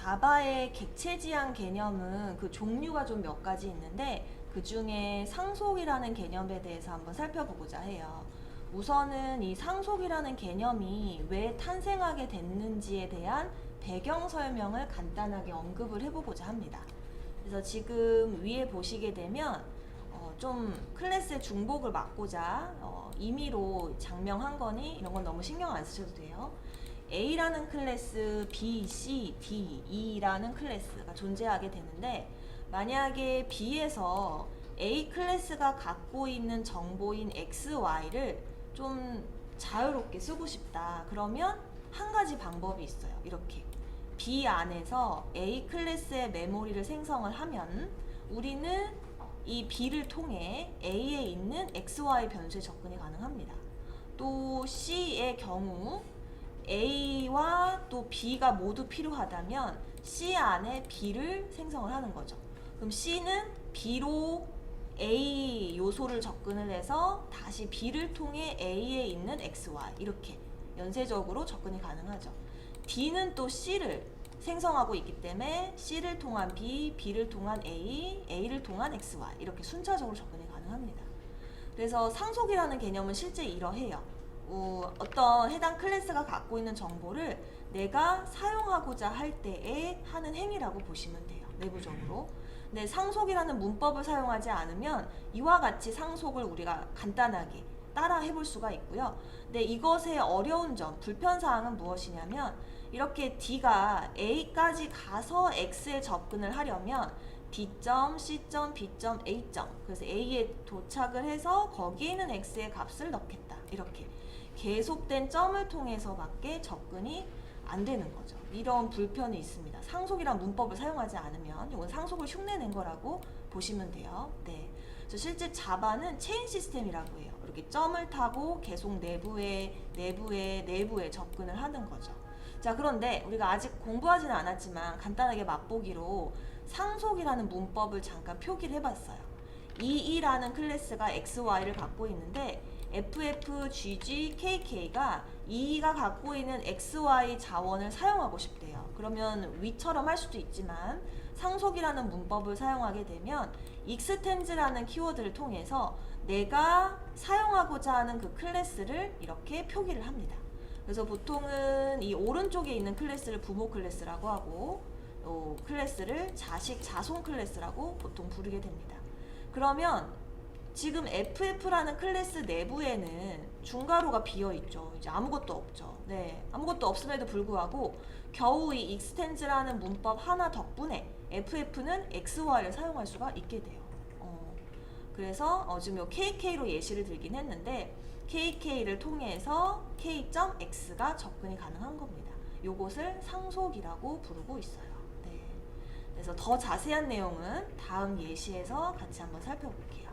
자바의 객체 지향 개념은 그 종류가 좀 몇 가지 있는데 그 중에 상속이라는 개념에 대해서 한번 살펴보고자 해요. 우선은 이 상속이라는 개념이 왜 탄생하게 됐는지에 대한 배경 설명을 간단하게 언급을 해보고자 합니다. 그래서 지금 위에 보시게 되면 어, 좀 클래스의 중복을 막고자 어, 임의로 장명한 거니 이런 건 너무 신경 안 쓰셔도 돼요. A라는 클래스, B, C, D, E라는 클래스가 존재하게 되는데 만약에 B에서 A 클래스가 갖고 있는 정보인 X, Y를 좀 자유롭게 쓰고 싶다. 그러면 한 가지 방법이 있어요. 이렇게 B 안에서 A 클래스의 메모리를 생성을 하면 우리는 이 B를 통해 A에 있는 XY 변수에 접근이 가능합니다. 또 C의 경우 A와 또 B가 모두 필요하다면 C 안에 B를 생성을 하는 거죠. 그럼 C는 B로 A 요소를 접근을 해서 다시 B를 통해 A에 있는 XY 이렇게 연쇄적으로 접근이 가능하죠. D는 또 C를 생성하고 있기 때문에 C를 통한 B, B를 통한 A, A를 통한 XY 이렇게 순차적으로 접근이 가능합니다. 그래서 상속이라는 개념은 실제 이러해요. 어, 어떤 해당 클래스가 갖고 있는 정보를 내가 사용하고자 할 때에 하는 행위라고 보시면 돼요. 내부적으로. 근데 상속이라는 문법을 사용하지 않으면 이와 같이 상속을 우리가 간단하게 따라 해볼 수가 있고요. 근데 이것의 어려운 점, 불편사항은 무엇이냐면 이렇게 D가 A까지 가서 X에 접근을 하려면 D점, C점, B점, A점 그래서 A에 도착을 해서 거기에 있는 X의 값을 넣겠다. 이렇게 계속된 점을 통해서밖에 접근이 안 되는 거죠. 이런 불편이 있습니다. 상속이란 문법을 사용하지 않으면 이건 상속을 흉내낸 거라고 보시면 돼요. 네. 실제 자바는 체인 시스템이라고 해요. 이렇게 점을 타고 계속 내부에 내부에 내부에 접근을 하는 거죠. 자, 그런데 우리가 아직 공부하지는 않았지만 간단하게 맛보기로 상속이라는 문법을 잠깐 표기를 해봤어요. EE라는 클래스가 XY를 갖고 있는데 FF, GG, KK가 EE가 갖고 있는 XY 자원을 사용하고 싶대요. 그러면 위처럼 할 수도 있지만 상속이라는 문법을 사용하게 되면 extens라는 키워드를 통해서 내가 사용하고자 하는 그 클래스를 이렇게 표기를 합니다. 그래서 보통은 이 오른쪽에 있는 클래스를 부모 클래스라고 하고 또 클래스를 자식 자손 클래스라고 보통 부르게 됩니다. 그러면 지금 FF라는 클래스 내부에는 중괄호가 비어 있죠. 이제 아무것도 없죠. 네, 아무것도 없음에도 불구하고 겨우 이 extens라는 문법 하나 덕분에 FF는 XY를 사용할 수가 있게 돼요. 어, 그래서 어, 지금 요 KK로 예시를 들긴 했는데 KK를 통해서 K.X가 접근이 가능한 겁니다. 요것을 상속이라고 부르고 있어요. 네. 그래서 더 자세한 내용은 다음 예시에서 같이 한번 살펴볼게요.